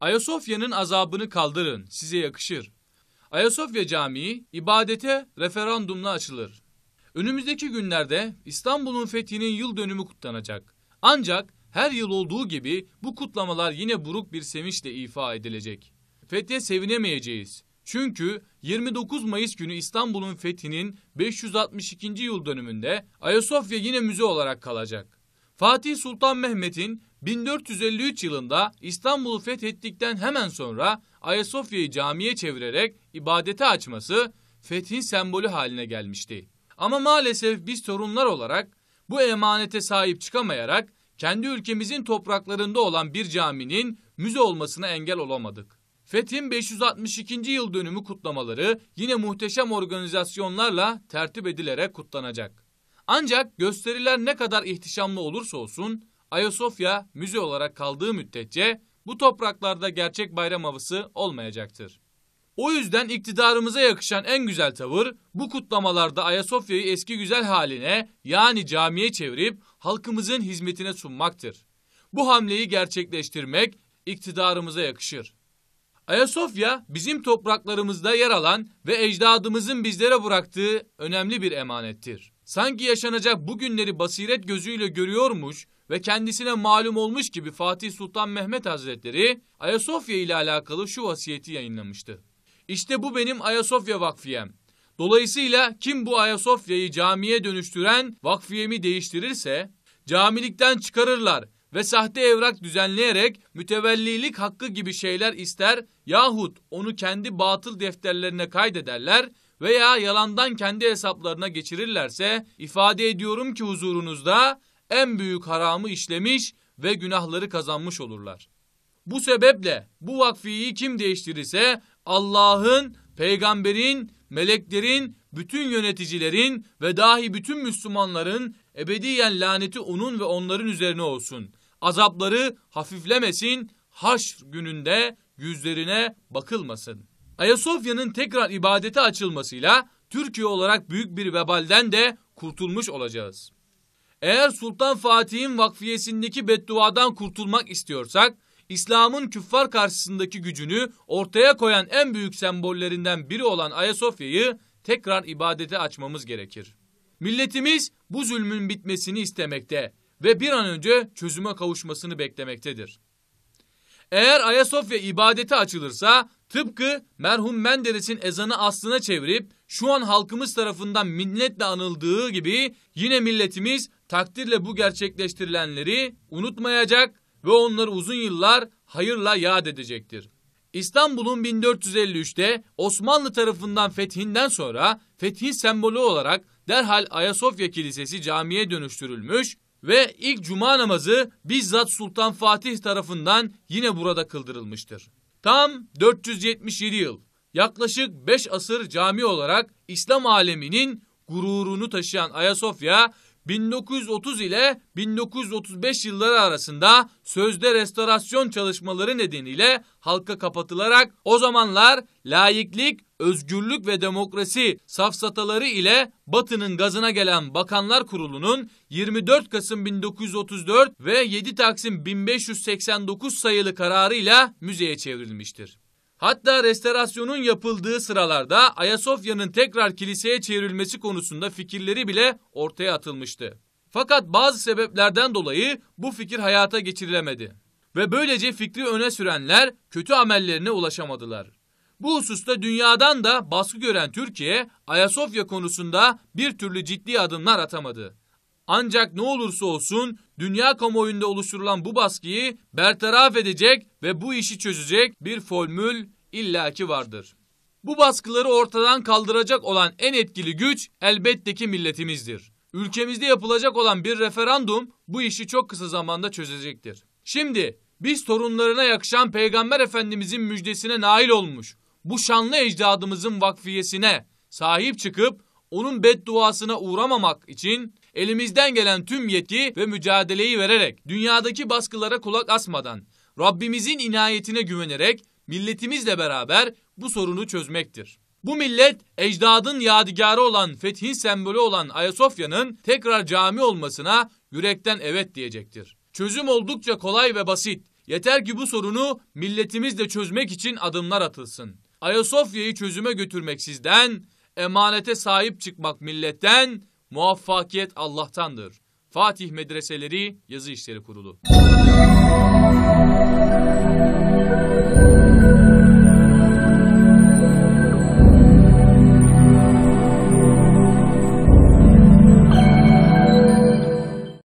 Ayasofya'nın azabını kaldırın, size yakışır. Ayasofya Camii ibadete referandumla açılır. Önümüzdeki günlerde İstanbul'un fethinin yıl dönümü kutlanacak. Ancak her yıl olduğu gibi bu kutlamalar yine buruk bir sevinçle ifa edilecek. Fethe sevinemeyeceğiz. Çünkü 29 Mayıs günü İstanbul'un fethinin 562. yıl dönümünde Ayasofya yine müze olarak kalacak. Fatih Sultan Mehmet'in 1453 yılında İstanbul'u fethettikten hemen sonra Ayasofya'yı camiye çevirerek ibadete açması fethin sembolü haline gelmişti. Ama maalesef biz sorunlar olarak bu emanete sahip çıkamayarak kendi ülkemizin topraklarında olan bir caminin müze olmasına engel olamadık. Fethin 562. yıl dönümü kutlamaları yine muhteşem organizasyonlarla tertip edilerek kutlanacak. Ancak gösteriler ne kadar ihtişamlı olursa olsun Ayasofya müze olarak kaldığı müddetçe bu topraklarda gerçek bayram havası olmayacaktır. O yüzden iktidarımıza yakışan en güzel tavır bu kutlamalarda Ayasofya'yı eski güzel haline yani camiye çevirip halkımızın hizmetine sunmaktır. Bu hamleyi gerçekleştirmek iktidarımıza yakışır. Ayasofya bizim topraklarımızda yer alan ve ecdadımızın bizlere bıraktığı önemli bir emanettir. Sanki yaşanacak bu günleri basiret gözüyle görüyormuş ve kendisine malum olmuş gibi Fatih Sultan Mehmet Hazretleri Ayasofya ile alakalı şu vasiyeti yayınlamıştı. İşte bu benim Ayasofya vakfiyem. Dolayısıyla kim bu Ayasofya'yı camiye dönüştüren vakfiyemi değiştirirse camilikten çıkarırlar ve sahte evrak düzenleyerek mütevellilik hakkı gibi şeyler ister yahut onu kendi batıl defterlerine kaydederler veya yalandan kendi hesaplarına geçirirlerse ifade ediyorum ki huzurunuzda en büyük haramı işlemiş ve günahları kazanmış olurlar. Bu sebeple bu vakfiyi kim değiştirirse Allah'ın, peygamberin, meleklerin, bütün yöneticilerin ve dahi bütün Müslümanların ebediyen laneti onun ve onların üzerine olsun. Azapları hafiflemesin, haşr gününde yüzlerine bakılmasın. Ayasofya'nın tekrar ibadete açılmasıyla Türkiye olarak büyük bir vebalden de kurtulmuş olacağız. Eğer Sultan Fatih'in vakfiyesindeki bedduadan kurtulmak istiyorsak, İslam'ın küffar karşısındaki gücünü ortaya koyan en büyük sembollerinden biri olan Ayasofya'yı tekrar ibadete açmamız gerekir. Milletimiz bu zulmün bitmesini istemekte ve bir an önce çözüme kavuşmasını beklemektedir. Eğer Ayasofya ibadete açılırsa tıpkı merhum Menderes'in ezanı aslına çevirip şu an halkımız tarafından minnetle anıldığı gibi yine milletimiz takdirle bu gerçekleştirilenleri unutmayacak ve onları uzun yıllar hayırla yad edecektir. İstanbul'un 1453'te Osmanlı tarafından fethinden sonra fethin sembolü olarak derhal Ayasofya Kilisesi camiye dönüştürülmüş ve ilk cuma namazı bizzat Sultan Fatih tarafından yine burada kıldırılmıştır. Tam 477 yıl, yaklaşık 5 asır cami olarak İslam aleminin gururunu taşıyan Ayasofya 1930 ile 1935 yılları arasında sözde restorasyon çalışmaları nedeniyle halka kapatılarak o zamanlar laiklik, özgürlük ve demokrasi safsataları ile Batı'nın gazına gelen Bakanlar Kurulu'nun 24 Kasım 1934 ve 7 Taksim 1589 sayılı kararıyla müzeye çevrilmiştir. Hatta restorasyonun yapıldığı sıralarda Ayasofya'nın tekrar kiliseye çevrilmesi konusunda fikirleri bile ortaya atılmıştı. Fakat bazı sebeplerden dolayı bu fikir hayata geçirilemedi. Ve böylece fikri öne sürenler kötü amellerine ulaşamadılar. Bu hususta dünyadan da baskı gören Türkiye, Ayasofya konusunda bir türlü ciddi adımlar atamadı. Ancak ne olursa olsun dünya kamuoyunda oluşturulan bu baskıyı bertaraf edecek ve bu işi çözecek bir formül illaki vardır. Bu baskıları ortadan kaldıracak olan en etkili güç elbette ki milletimizdir. Ülkemizde yapılacak olan bir referandum bu işi çok kısa zamanda çözecektir. Şimdi biz torunlarına yakışan Peygamber Efendimizin müjdesine nail olmuş bu şanlı ecdadımızın vakfiyesine sahip çıkıp onun bedduasına uğramamak için elimizden gelen tüm yetki ve mücadeleyi vererek dünyadaki baskılara kulak asmadan Rabbimizin inayetine güvenerek milletimizle beraber bu sorunu çözmektir. Bu millet ecdadın yadigarı olan fethin sembolü olan Ayasofya'nın tekrar cami olmasına yürekten evet diyecektir. Çözüm oldukça kolay ve basit. Yeter ki bu sorunu milletimizle çözmek için adımlar atılsın. Ayasofya'yı çözüme götürmek sizden, emanete sahip çıkmak milletten, muvaffakiyet Allah'tandır. Fatih Medreseleri Yazı İşleri Kurulu